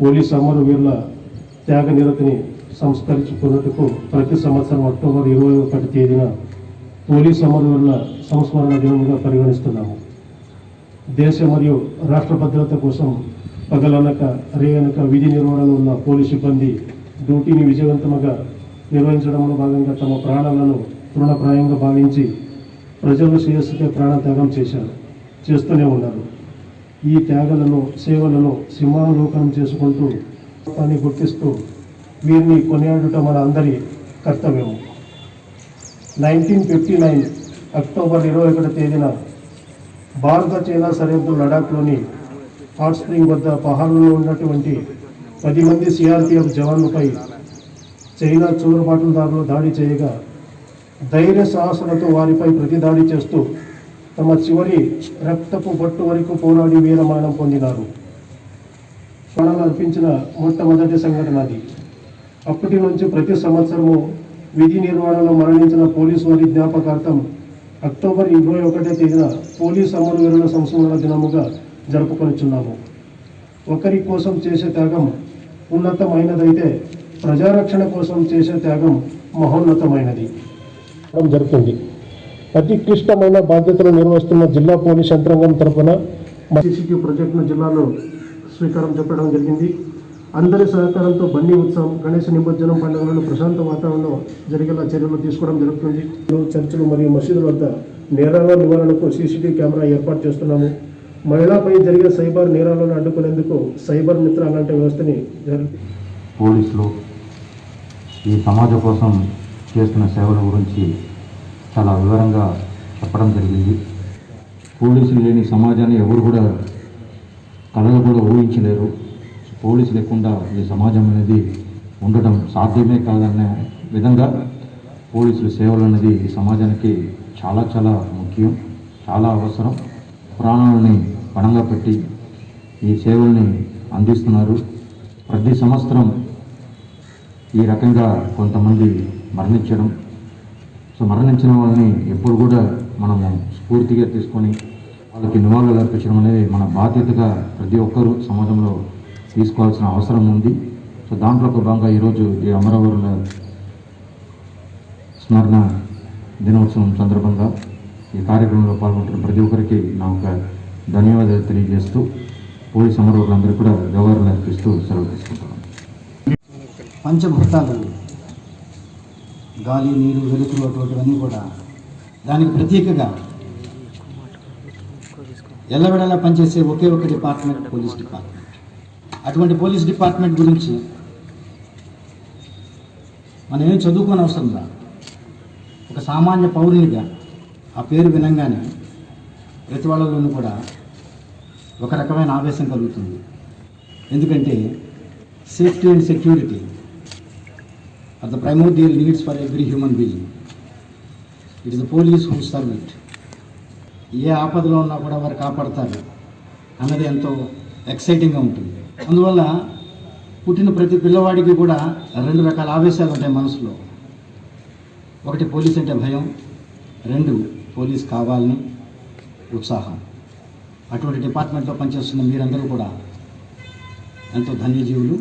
Police అమరవీరుల త్యాగ నిరతిని సంస్కరించుకున్నట్టుకు ప్రతి సంవత్సరం అక్టోబర్ ఇరవై ఒకటి తేదీన పోలీస్ అమరవీరుల సంస్మరణ దినముగా పరిగణిస్తున్నాము. దేశ మరియు రాష్ట్ర భద్రత కోసం పగలనక రేయనక విధి నిర్వహణలో ఉన్న పోలీసు సిబ్బంది డ్యూటీని విజయవంతంగా నిర్వహించడంలో భాగంగా తమ ప్రాణాలను తృణప్రాయంగా భావించి ప్రజలు శ్రేయస్సుకే ప్రాణత్యాగం చేశారు చేస్తూనే ఉన్నారు. ఈ త్యాగలను సేవలను సింహావలోకనం చేసుకుంటూ అని గుర్తిస్తూ వీరిని కొనియాడుట మన అందరి కర్తవ్యము. నైన్టీన్ ఫిఫ్టీ నైన్ అక్టోబర్ ఇరవై ఒకటి తేదీన భారత చైనా సరిహద్దు లడాఖ్లోని హాట్ స్ప్రింగ్ వద్ద పహారంలో ఉన్నటువంటి పది మంది సిఆర్పిఎఫ్ జవాన్లపై చైనా చూరబాటుదారులు దాడి చేయగా ధైర్య సాహసాలతో వారిపై ప్రతిదాడి చేస్తూ తమ చివరి రక్తపు బొట్టు వరకు పోరాడి వీరమరణం పొందినారు. ప్రాణాలు అర్పించిన మొట్టమొదటి సంఘటన అది అప్పటి నుంచి ప్రతి సంవత్సరము విధి నిర్వహణలో మరణించిన పోలీసు వారి జ్ఞాపకార్థం అక్టోబర్ ఇరవై ఒకటో తేదీన పోలీస్ అమరవీరుల సంస్మరణ దినముగా జరుపుకొనిచున్నాము. ఒకరి కోసం చేసే త్యాగం ఉన్నతమైనదైతే ప్రజారక్షణ కోసం చేసే త్యాగం మహోన్నతమైనది. జరుగుతుంది. అతి క్లిష్టమైన బాధ్యతలు నిర్వహిస్తున్న జిల్లా పోలీస్ యంత్రాంగం తరఫున సిసిటి ప్రాజెక్టును జిల్లాలో స్వీకారం చెప్పడం జరిగింది. అందరి సహకారంతో బండి ఉత్సవం గణేష నిమజ్జనం పండుగలను ప్రశాంత వాతావరణంలో జరిగేలా చర్యలు తీసుకోవడం జరుగుతుంది. చర్చిలు మరియు మసీదుల వద్ద నేరాల నివారణకు సీసీటీవీ కెమెరా ఏర్పాటు చేస్తున్నాము. మహిళాపై జరిగే సైబర్ నేరాలను అడ్డుకునేందుకు సైబర్ మిత్ర అలాంటి వ్యవస్థని పోలీసులు ఈ సమాజం కోసం చేస్తున్న సేవల గురించి చాలా వివరంగా చెప్పడం జరిగింది. పోలీసులు లేని సమాజాన్ని ఎవరు కూడా కళలు కూడా ఊహించలేరు. పోలీసు లేకుండా ఈ సమాజం అనేది ఉండటం సాధ్యమే కాదనే విధంగా పోలీసుల సేవలు అనేది ఈ సమాజానికి చాలా చాలా ముఖ్యం చాలా అవసరం. ప్రాణాలని పణంగా పెట్టి ఈ సేవల్ని అందిస్తున్నారు. ప్రతి సంవత్సరం ఈ రకంగా కొంతమంది మరణించడం సో మరణించిన వాళ్ళని ఎప్పుడు కూడా మనము స్ఫూర్తిగా తీసుకొని వాళ్ళకి నివాళులు అర్పించడం అనేది మన బాధ్యతగా ప్రతి ఒక్కరూ సమాజంలో తీసుకోవాల్సిన అవసరం ఉంది. సో దాంట్లో ఒక భాగంగా ఈరోజు ఈ అమరవరుల స్మరణ దినోత్సవం సందర్భంగా ఈ కార్యక్రమంలో పాల్గొంటున్న ప్రతి ఒక్కరికి నా ఒక ధన్యవాదాలు తెలియజేస్తూ పోలీస్ అమరవరులందరూ కూడా గౌరవాలు అర్పిస్తూ సెలవు తీసుకుంటున్నాను. పంచభూతాలు గాలి నీరు వెలుతురు అటువంటివన్నీ కూడా దానికి ప్రత్యేకగా ఎల్లవెడలా పనిచేసే ఒకే ఒక డిపార్ట్మెంట్ పోలీస్ డిపార్ట్మెంట్. అటువంటి పోలీస్ డిపార్ట్మెంట్ గురించి మనం ఏం చదువుకోని అవసరం రా. ఒక సామాన్య పౌరునిగా ఆ పేరు వినంగానే ప్రతి వాళ్ళలోనూ కూడా ఒక రకమైన ఆవేశం కలుగుతుంది. ఎందుకంటే safety and security are the primordial needs for every human being. It is the police who servant ఏ ఆపదలో ఉన్నా కూడా వారు కాపాడతారు. అన్నది ఎంతో ఎక్సైటింగ్గా ఉంటుంది. అందువల్ల పుట్టిన ప్రతి పిల్లవాడికి కూడా రెండు రకాల ఆవేశాలు ఉంటాయి మనసులో. ఒకటి పోలీస్ అంటే భయం రెండు పోలీస్ కావాలని ఉత్సాహం. అటువంటి డిపార్ట్మెంట్లో పనిచేస్తున్న మీరందరూ కూడా ఎంతో ధన్యజీవులు.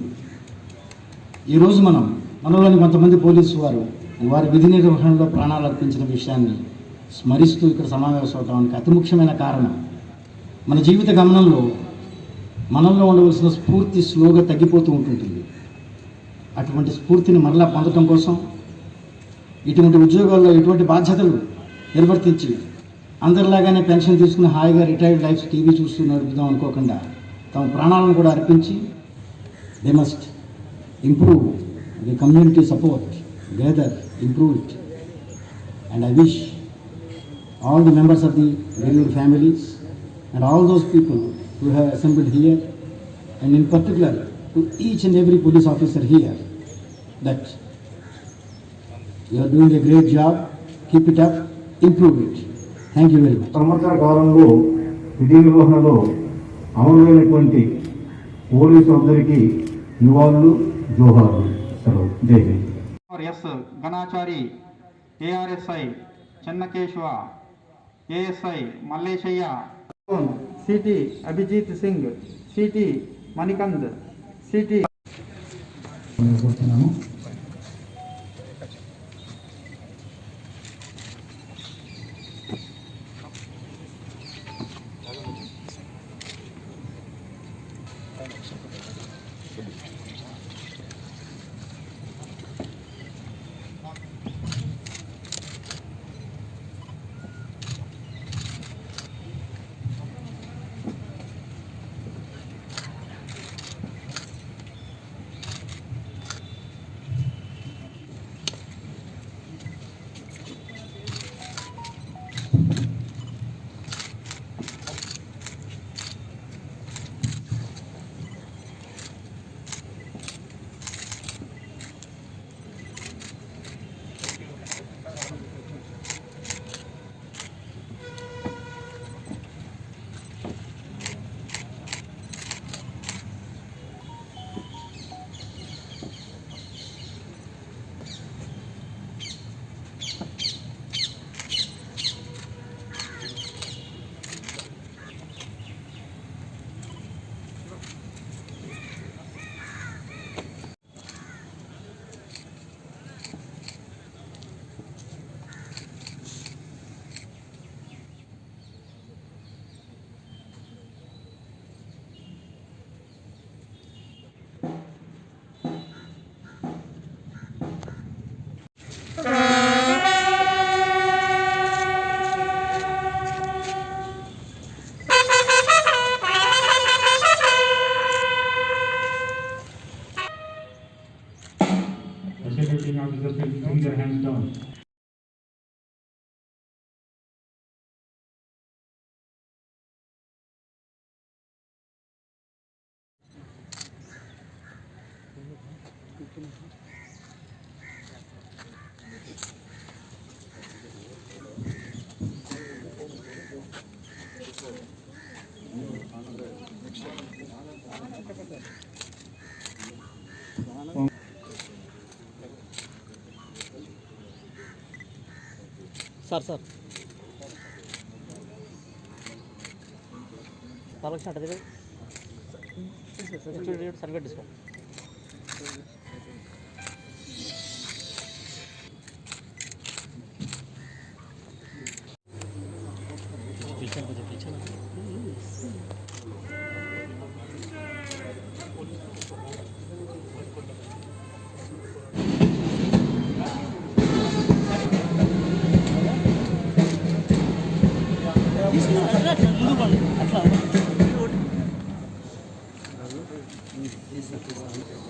ఈరోజు మనం మనలోని కొంతమంది పోలీసు వారు వారి విధి నిర్వహణలో ప్రాణాలు అర్పించిన విషయాన్ని స్మరిస్తూ ఇక్కడ సమావేశం అవడానికి అతి ముఖ్యమైన కారణం మన జీవిత గమనంలో మనలో ఉండవలసిన స్ఫూర్తి స్లోగా తగ్గిపోతూ ఉంటుంటుంది. అటువంటి స్ఫూర్తిని మరలా పొందటం కోసం ఇటువంటి ఉద్యోగాల్లో ఎటువంటి బాధ్యతలు నిర్వర్తించి అందరిలాగానే పెన్షన్ తీసుకుని హాయిగా రిటైర్డ్ లైఫ్ టీవీ చూస్తూ నడుపుదాం అనుకోకుండా తమ ప్రాణాలను కూడా అర్పించి they must improve the community support, gather, improve it. And I wish all the members of the bereaved families and all those people who have assembled here, and in particular to each and every police officer here, that you are doing a great job, keep it up, improve it. Thank you very much. సంవత్సర కాలంలో విధి నిర్వహణలో అమలైనటువంటి police అందరికీ నివాళులు జోహార్లు సెలవు జై S Ganachari ARSI Chennakesava ASI Malleshaiah CT Abhijit Singh CT Manikand CT celebrating officers can bring their hands down. Sir sir. Balakrishna అంటే సరిగ్గా డిస్కౌంట్. పిలిచాను కొంచెం పిలిచాను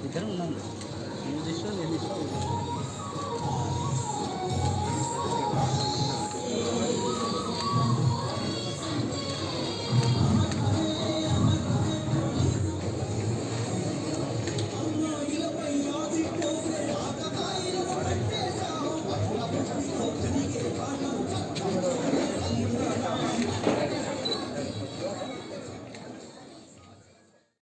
ఇద్దరు ఉన్నాం